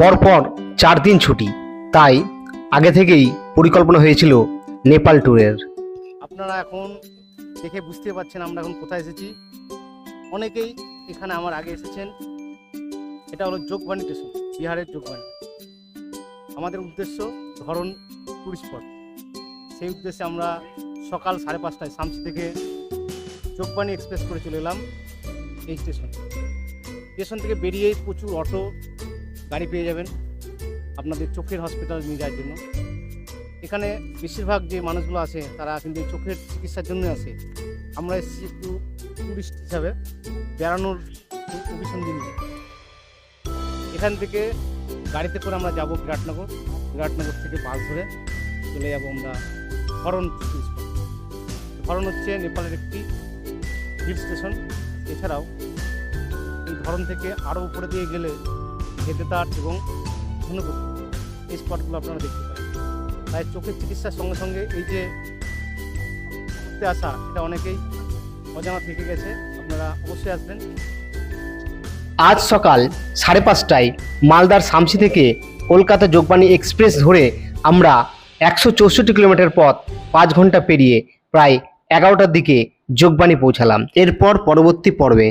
পরপর চার দিন ছুটি। তাই আগে থেকেই পরিকল্পনা হয়েছিল নেপাল ট্যুরের। আপনারা এখন দেখে বুঝতে পারছেন আমরা এখন কোথায় এসেছি। অনেকেই এখানে আমার আগে এসেছেন। এটা হলো যোগবাণী স্টেশন, বিহারের যোগবাণী। আমাদের উদ্দেশ্য ধরন টুরিস্ট স্পট সেই উদ্দেশ্যে আমরা সকাল সাড়ে পাঁচটায় সামসি থেকে যোগবাণী এক্সপ্রেস করে চলে এলাম এই স্টেশন। স্টেশন থেকে বেরিয়েই প্রচুর অটো গাড়ি পেয়ে যাবেন আপনাদের চোখের হসপিটাল নিয়ে যাওয়ার জন্য। এখানে বেশিরভাগ যে মানুষগুলো আসে তারা কিন্তু চোখের চিকিৎসার জন্য আসে। আমরা এসেছি একটু টুরিস্ট হিসাবে, বেড়ানোর অভিসন্ধি এখান থেকে গাড়িতে করে আমরা যাব বিরাটনগর। বিরাটনগর থেকে বাস ধরে চলে যাব আমরা হরণ হরণ হচ্ছে নেপালের একটি হিল স্টেশন এছাড়াও এই ধরন থেকে আরও উপরে দিয়ে গেলে ভেদেতার এবং ধনুপুর এই স্পটগুলো আপনারা দেখতে পাবেন তাই চোখের চিকিৎসার সঙ্গে সঙ্গে এই যে ঘুরতে আসা, এটা অনেকেই অজানা থেকে গেছে। আপনারা অবশ্যই আসবেন। আজ সকাল সাড়ে পাঁচটায় মালদার সামসি থেকে কলকাতা যোগবাণী এক্সপ্রেস ধরে আমরা একশো চৌষট্টি কিলোমিটার পথ পাঁচ ঘণ্টা পেরিয়ে প্রায় এগারোটার দিকে যোগবাণী পৌঁছালাম। এরপর পরবর্তী পর্বে